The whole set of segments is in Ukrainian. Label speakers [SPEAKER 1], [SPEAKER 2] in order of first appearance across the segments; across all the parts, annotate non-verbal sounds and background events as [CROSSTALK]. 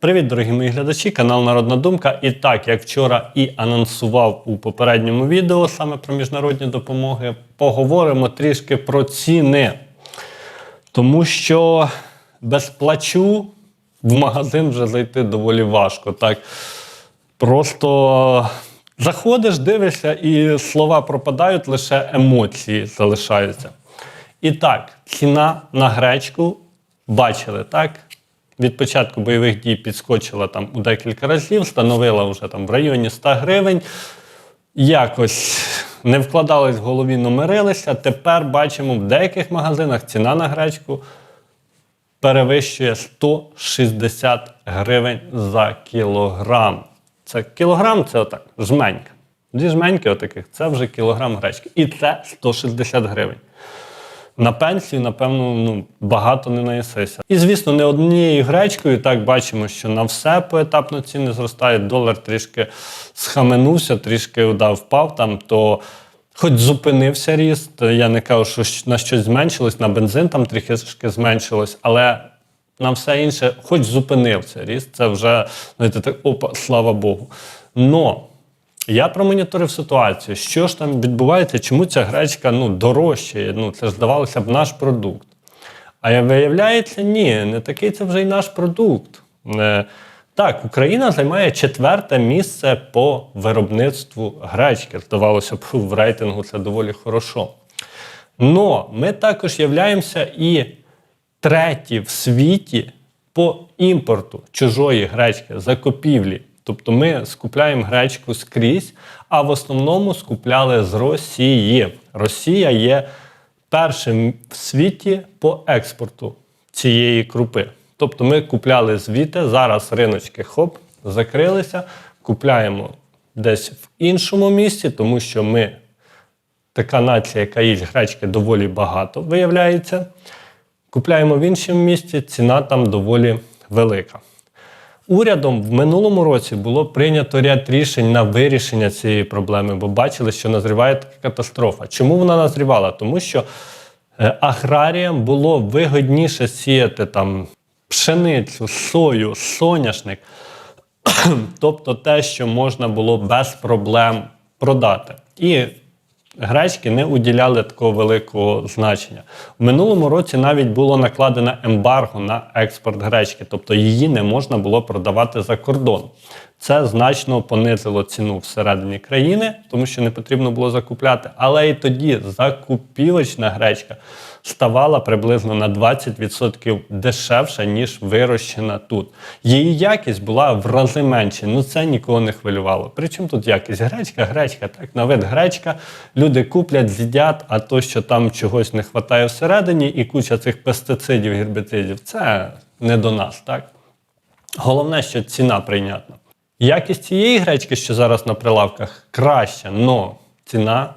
[SPEAKER 1] Привіт, дорогі мої глядачі, канал Народна Думка. І так, як вчора і анонсував у попередньому відео саме про міжнародні допомоги, поговоримо трішки про ціни. Тому що без плачу в магазин вже зайти доволі важко. Так? Просто заходиш, дивишся, і слова пропадають, лише емоції залишаються. І так, ціна на гречку бачили, так? Від початку бойових дій підскочила там у декілька разів, становила вже там в районі 100 гривень. Якось не вкладались в голові, номерилися. Тепер бачимо в деяких магазинах ціна на гречку перевищує 160 гривень за кілограм. Це кілограм це отак, жменька. Дві жменьки отаких це вже кілограм гречки. І це 160 гривень. На пенсію, напевно, ну, багато не наїсися. І, звісно, не однією гречкою. Так бачимо, що на все поетапно ціни зростають. Долар трішки схаменувся, трішки да, впав там, то хоч зупинився ріст. Я не кажу, що на щось зменшилось, на бензин там трішки зменшилось, але на все інше, хоч зупинився ріст, це вже знаєте, так, опа, слава Богу. Но я промоніторив ситуацію, що ж там відбувається, чому ця гречка ну, дорожчає. Ну, це ж здавалося б наш продукт. А виявляється, ні, не такий це вже й наш продукт. Е, так, Україна займає четверте місце по виробництву гречки. Здавалося б, в рейтингу це доволі хорошо. Но ми також являємося і треті в світі по імпорту чужої гречки, закупівлі. Тобто ми скупляємо гречку скрізь, а в основному скупляли з Росії. Росія є першим в світі по експорту цієї крупи. Тобто ми купляли звідти, зараз риночки хоп, закрилися, купляємо десь в іншому місці, тому що ми така нація, яка їсть гречки доволі багато, виявляється. Купляємо в іншому місці, ціна там доволі велика. Урядом в минулому році було прийнято ряд рішень на вирішення цієї проблеми, бо бачили, що назріває така катастрофа. Чому вона назрівала? Тому що е, аграріям було вигідніше сіяти там пшеницю, сою, соняшник, [CLEARS THROAT] тобто те, що можна було без проблем продати. І гречки не уділяли такого великого значення. В минулому році навіть було накладено ембарго на експорт гречки, тобто її не можна було продавати за кордон. Це значно понизило ціну всередині країни, тому що не потрібно було закупляти. Але і тоді закупівочна гречка ставала приблизно на 20% дешевша, ніж вирощена тут. Її якість була в рази менше. Ну це нікого не хвилювало. Причому тут якість гречка, гречка, так, на вид гречка. Куплять, з'їдять, а то, що там чогось не вистачає всередині, і куча цих пестицидів, гербіцидів, це не до нас, так? Головне, що ціна прийнятна. Якість цієї гречки, що зараз на прилавках, краща, але ціна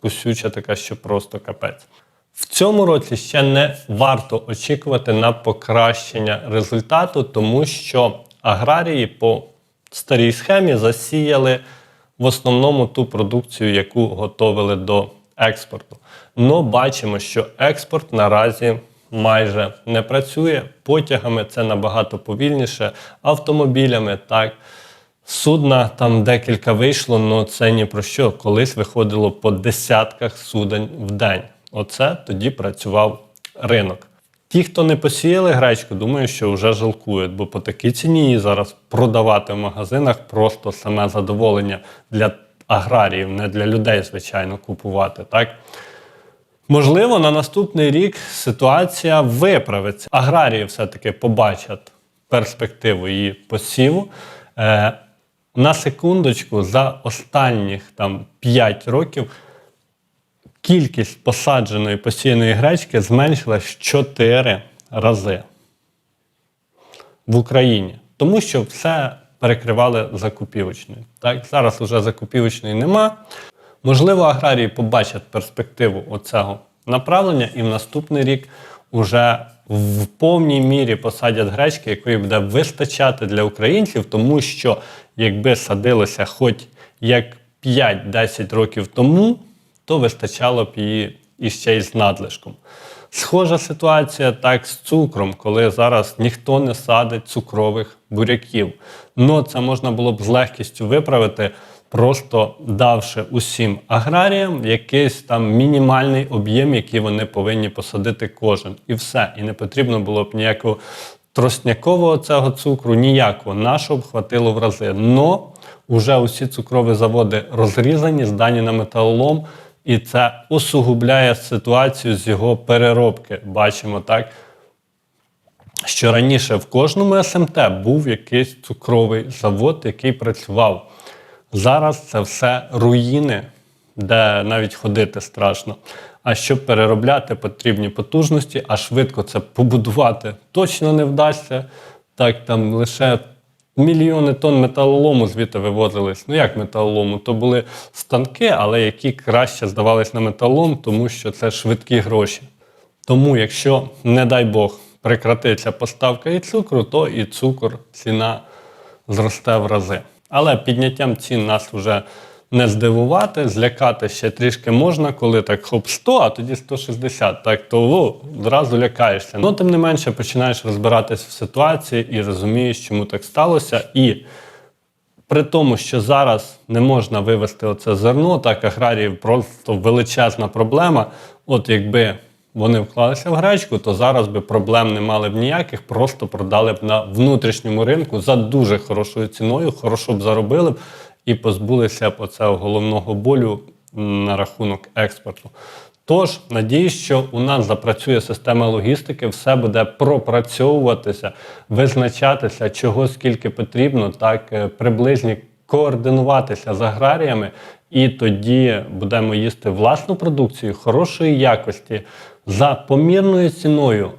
[SPEAKER 1] кусюча така, що просто капець. В цьому році ще не варто очікувати на покращення результату, тому що аграрії по старій схемі засіяли в основному ту продукцію, яку готовили до експорту. Но бачимо, що експорт наразі майже не працює. Потягами це набагато повільніше, автомобілями так. Судна там декілька вийшло, але це ні про що. Колись виходило по десятках суден в день. Оце тоді працював ринок. Ті, хто не посіяли гречку, думаю, що вже жалкують, бо по такій ціні її зараз продавати в магазинах просто саме задоволення для аграріїв, не для людей, звичайно, купувати. так? Можливо, на наступний рік ситуація виправиться. Аграрії все-таки побачать перспективу її посіву. Е, на секундочку, за останніх там 5 років кількість посадженої посіяної гречки зменшилась в 4 рази в Україні. Тому що все перекривали закупівочною. Так, зараз вже закупівочної нема. Можливо, аграрії побачать перспективу оцього направлення, і в наступний рік уже в повній мірі посадять гречки, якої буде вистачати для українців, тому що якби садилося хоч як 5-10 років тому, то вистачало б її іще й з надлишком. Схожа ситуація так з цукром, коли зараз ніхто не садить цукрових буряків. Ну це можна було б з легкістю виправити, просто давши усім аграріям якийсь там мінімальний об'єм, який вони повинні посадити кожен. І все. І не потрібно було б ніякого тростнякового цього цукру, ніякого. Нашого б хватило в рази. Но вже усі цукрові заводи розрізані, здані на металолом, і це усугубляє ситуацію з його переробки. Бачимо так що раніше в кожному СМТ був якийсь цукровий завод, який працював. Зараз це все руїни, де навіть ходити страшно. А щоб переробляти потрібні потужності, а швидко це побудувати точно не вдасться. Так там лише мільйони тонн металолому звідти вивозились. Ну як металолому? То були станки, але які краще здавались на металолом, тому що це швидкі гроші. Тому, якщо, не дай Бог, прекратиться поставка і цукру, то і цукор ціна зросте в рази. Але підняттям цін нас вже не здивувати, злякати ще трішки можна, коли так хоп 100, а тоді 160. Так то о, зразу лякаєшся. Ну, тим не менше, починаєш розбиратись в ситуації і розумієш, чому так сталося. І при тому, що зараз не можна вивести оце зерно, так аграріїв просто величезна проблема. От якби вони вклалися в гречку, то зараз би проблем не мали б ніяких, просто продали б на внутрішньому ринку за дуже хорошою ціною, хорошо б заробили б і позбулися б головного болю на рахунок експорту. Тож, надіюсь, що у нас запрацює система логістики, все буде пропрацьовуватися, визначатися, чого скільки потрібно, так е, приблизні координуватися з аграріями, і тоді будемо їсти власну продукцію хорошої якості за помірною ціною,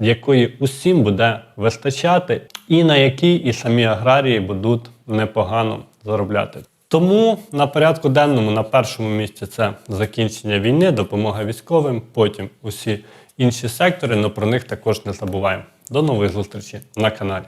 [SPEAKER 1] якої усім буде вистачати, і на якій і самі аграрії будуть непогано заробляти. Тому на порядку денному на першому місці це закінчення війни, допомога військовим, потім усі інші сектори, але про них також не забуваємо. До нових зустрічей на каналі.